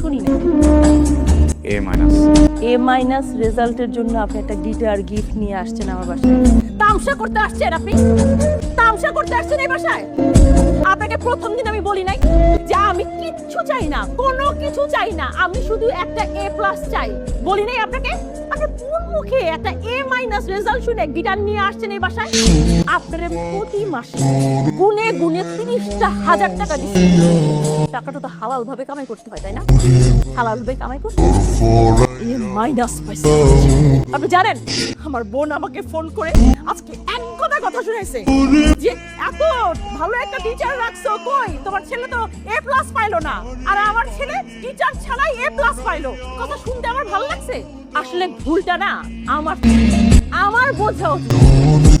শুনি না। এ মাইনাস এ মাইনাস রেজাল্টের জন্য আপনি একটা গিটার গিফট নিয়ে আসছেন আমার বাসায়। তামসা করতে আসছেন আপনি? তামসা করতে আসছেন এই বাসায়? আপনাকে প্রথম দিন আমি বলি নাই যে আমি কিচ্ছু চাই না কোনো কিছু চাই না। আমি শুধু একটা এ প্লাস চাই। বলি নাই আপনাকে? আপনি কোন মুখে এ মাইনাস রেজাল্ট শুনে গিটার নিয়ে আসছেন এই বাসায়? আপনার প্রতি মাসে গুনে গুনে তিরিশটা হাজার টাকা দিচ্ছেন। টাকাটা তো হালাল ভাবে কামাই করতে হয়, তাই না? হালাল ভাবে কামাই করতে এ মাইনাস আপনি জানেন, আমার বোন আমাকে ফোন করে আজকে এক কথা কথা শুনেছে যে, এত ভালো একটা টিচার রাখছো কই? তোমার ছেলে তো এ প্লাস পাইলো না। আর আমার ছেলে টিচার ছাড়াই এ প্লাস পাইলো। কথা শুনতে আমার ভালো লাগছে। আসলে ভুলটা না আমার আমার বোঝা উচিত।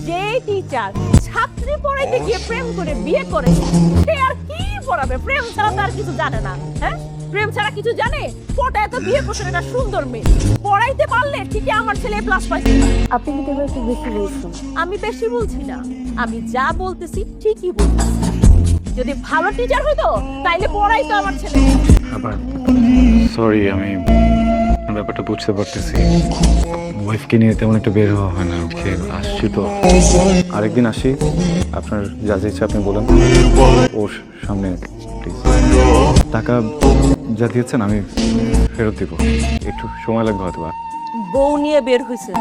যে টিচার ছাত্রী পড়াইতে গিয়ে প্রেম করে বিয়ে করে সে আর কি পড়াবে? প্রেম ছাড়া তার কিছু জানে না হ্যাঁ? প্রেম ছাড়া কিছু জানে? পটায় এত বিয়ে করছে একটা সুন্দর মেয়ে। পড়াইতে পারলে ঠিকই আমার ছেলে প্লাস পাইছে আপনি কিন্তু একটু বেশি বলছেন। আমি বেশি বলছি না। আমি যা বলতেছি ঠিকই বলতেছি। যদি ভালো টিচার হইতো তাইলে পড়াইতো আমার ছেলে। আবার। সরি আমি ব্যাপারটা বুঝতে পারতেছি। ওয়াইফকে নিয়ে তেমন একটা বের হওয়া হয় না সে আসছি তো। আরেকদিন আসি। আপনার যা যা ইচ্ছা আপনি বলেন। ওর সামনে টাকা যা দিয়েছেন আমি ফেরত দিব। একটু সময় লাগবে হয়তো বউ নিয়ে বের হয়েছে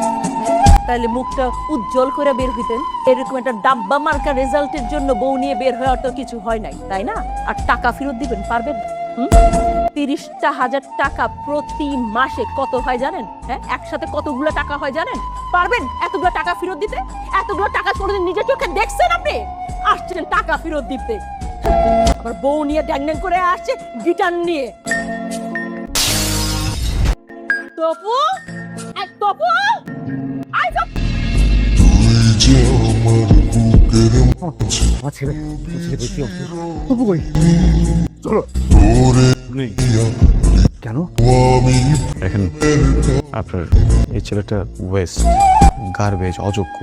তাইলে মুখটা উজ্জ্বল করে বের হইতেন। এরকম একটা ডাব্বা মার্কা রেজাল্টের জন্য বউ নিয়ে বের হওয়ার তো কিছু হয় নাই, তাই না? আর টাকা ফেরত দিবেন, পারবেন হুম? তিরিশটা হাজার টাকা প্রতি মাসে কত হয় জানেন? হ্যাঁ একসাথে কতগুলো টাকা হয় জানেন? পারবেন এতগুলো টাকা ফেরত দিতে? এতগুলো টাকা কোনোদিন নিজের চোখে দেখছেন আপনি? আসছেন টাকা ফেরত দিতে। আবার বউ নিয়ে ড্যাং করে আসছে গিটার নিয়ে। তপু? তপু? আই আমার ছেলে ছেলে বেশি তবু কই চলো নেই কেন দেখেন আপনার এই ছেলেটা ওয়েস্ট গার্বেজ অযোগ্য।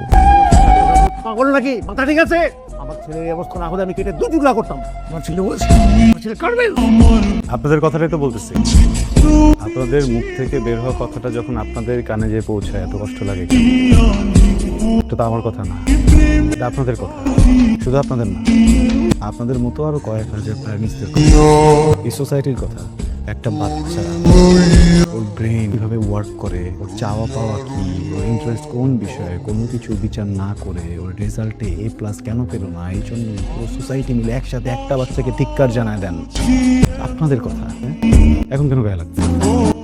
পাগল নাকি? মাথা ঠিক আছে? আমার ছেলের অবস্থা না হলে আমি কেটে দু টুকরা করতাম। আমার ছেলে বলছে আমার ছেলে কাটবে আপনাদের কথাটাই তো বলতেছি। আপনাদের মুখ থেকে বের হওয়া কথাটা যখন আপনাদের কানে যেয়ে পৌঁছায়, এত কষ্ট লাগে? এটা তো আমার কথা না। এটা আপনাদের কথা। শুধু আপনাদের না, আপনাদের মতো আরও কয়েক হাজার প্রাইমিসদের এই সোসাইটির কথা একটা বাচ্চা ওর ব্রেন কীভাবে ওয়ার্ক করে, ওর চাওয়া পাওয়া কি, ওর ইন্টারেস্ট কোন বিষয়ে, কোনো কিছু বিচার না করে, ওর রেজাল্টে এ প্লাস কেন পেল না, এই জন্য পুরো সোসাইটি মিলে একসাথে একটা বাচ্চাকে ধিক্কার জানায় দেন। আপনাদের কথা হ্যাঁ? এখন কেন গায়ে লাগছে?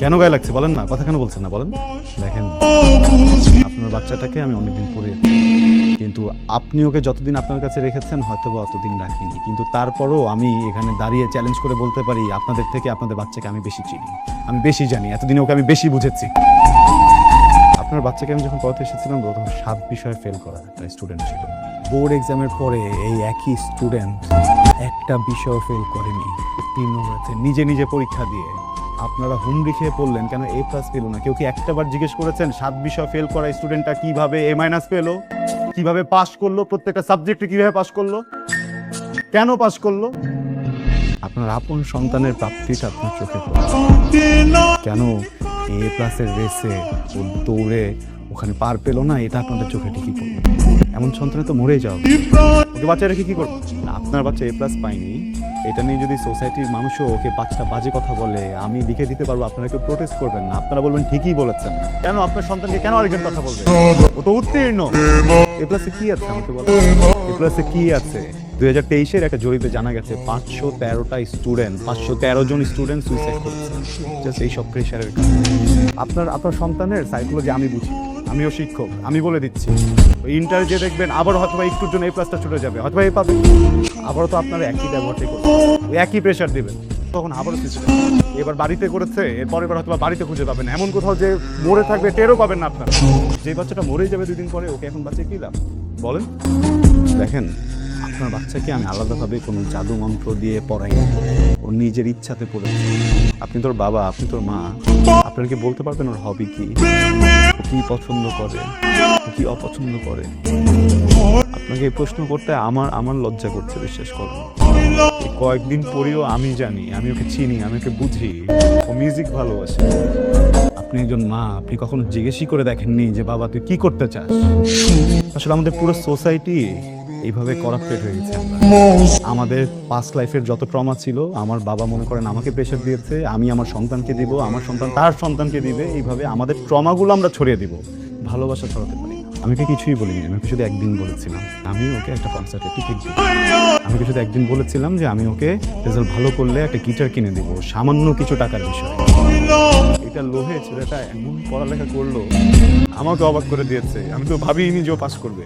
কেন গায়ে লাগছে? বলেন না, কথা কেন বলছেন না, বলেন। দেখেন, আপনার বাচ্চাটাকে আমি অনেকদিন পরে কিন্তু আপনি ওকে যতদিন আপনার কাছে রেখেছেন হয়তো বা অতদিন রাখিনি। কিন্তু তারপরও আমি এখানে দাঁড়িয়ে চ্যালেঞ্জ করে বলতে পারি, আপনাদের থেকে আপনাদের বাচ্চাকে আমি বেশি চিনি। আমি বেশি জানি, এতদিন ওকে আমি বেশি বুঝেছি। আপনার বাচ্চাকে আমি যখন পড়াতে এসেছিলাম তখন সাত বিষয়ে ফেল করা একটা স্টুডেন্ট ছিল। বোর্ড এক্সামের পরে এই একই স্টুডেন্ট একটা বিষয় ফেল করেনি। উত্তীর্ণ হয়েছে নিজে নিজে পরীক্ষা দিয়ে আপনারা হুমড়ি খেয়ে পড়লেন, কেন এ প্লাস পেল না? কেউ কি একটাবার জিজ্ঞেস করেছেন, সাত বিষয় ফেল করা স্টুডেন্টটা কীভাবে এ মাইনাস পেল? কীভাবে পাশ করল, প্রত্যেকটা সাবজেক্টে কীভাবে পাশ করল? কেন পাশ করল? আপনার আপন সন্তানের প্রাপ্তিটা আপনার চোখে কেন এ প্লাসের রেসে ও দৌড়ে ওখানে পার পেল না, এটা আপনাদের চোখে ঠিকই পড়ল এমন সন্তানে তো মরেই যাও। ওকে বাচ্চা রেখে কি করব? আপনার বাচ্চা এ প্লাস পাইনি এটা নিয়ে যদি সোসাইটির মানুষও ওকে পাঁচটা বাজে কথা বলে, আমি লিখে দিতে পারব, আপনারা কেউ প্রোটেস্ট করবেন না। আপনারা বলবেন ঠিকই বলেছেন। কেন? আপনার সন্তানকে কেন আরেকজন কথা বলবে? ও তো উত্তীর্ণ। এ প্লাসে কি আছে আমাকে বলো? এ প্লাসে কি আছে? দুই হাজার তেইশের একটা জরিপে জানা গেছে, পাঁচশো তেরোটা স্টুডেন্ট পাঁচশো তেরো জন স্টুডেন্ট সুইসাইড করেছে। জাস্ট এই সব প্রেশারের কারণে। আপনার আপনার সন্তানের সাইকোলজি আমি বুঝি। আমিও শিক্ষক, আমি বলে দিচ্ছি। ইন্টার যে দেখবেন আবার হয়তো একটুর জন্য এই প্লাসটা ছুটে যাবে হয়তো এই পাবে। আবারও তো আপনারা একই ব্যবহারটাই করবেন একই প্রেশার দেবেন। তখন আবারও কিছু এবার বাড়িতে করেছে, এরপর এবার হয়তো বাড়িতে খুঁজে পাবেন। এমন কোথাও যে মরে থাকবে, টেরও পাবেন না আপনারা। যে বাচ্চাটা মরেই যাবে দুদিন পরে, ওকে এখন বাচ্চা কী লাভ? বলেন। দেখেন, আপনার বাচ্চাকে আমি আলাদাভাবে কোনো জাদু মন্ত্র দিয়ে পড়াই। ও নিজের ইচ্ছাতে পড়েছে। আপনি তোর বাবা, আপনি তোর মা আপনারা কি বলতে পারবেন ওর হবি কি? কি পছন্দ করে? কি অপছন্দ করে? আপনাকে এই প্রশ্ন করতে আমার আমার লজ্জা করছে, বিশ্বাস করুন। কয়েকদিন পরেও আমি জানি, আমি ওকে চিনি, আমি ওকে বুঝি। ও মিউজিক ভালোবাসে। আপনি একজন মা, আপনি কখনো জিজ্ঞেসই করে দেখেননি যে, বাবা, তুই কি করতে চাস? আসলে আমাদের পুরো সোসাইটি এইভাবে করাপ্টেড হয়ে গেছে। আমাদের পাস্ট লাইফের যত ট্রমা ছিল, আমার বাবা মনে করেন আমাকে প্রেশার দিয়েছে, আমি আমার সন্তানকে দিব, আমার সন্তান তার সন্তানকে দিবে, এইভাবে আমাদের ট্রমাগুলো আমরা ছড়িয়ে দিব ভালোবাসা ছড়াতে পারি। আমি ওকে কিছুই বলিনি, আমি শুধু একদিন বলেছিলাম, আমি ওকে একটা কনসার্টে টিকিট দিব শুধু একদিন বলেছিলাম যে আমি ওকে রেজাল্ট ভালো করলে একটা গিটার কিনে দেবো, সামান্য কিছু টাকার বিষয় এটা লোহে ছেলেটা এমন পড়ালেখা করল, আমাকে অবাক করে দিয়েছে, আমি তো ভাবিনি যে ও পাস করবে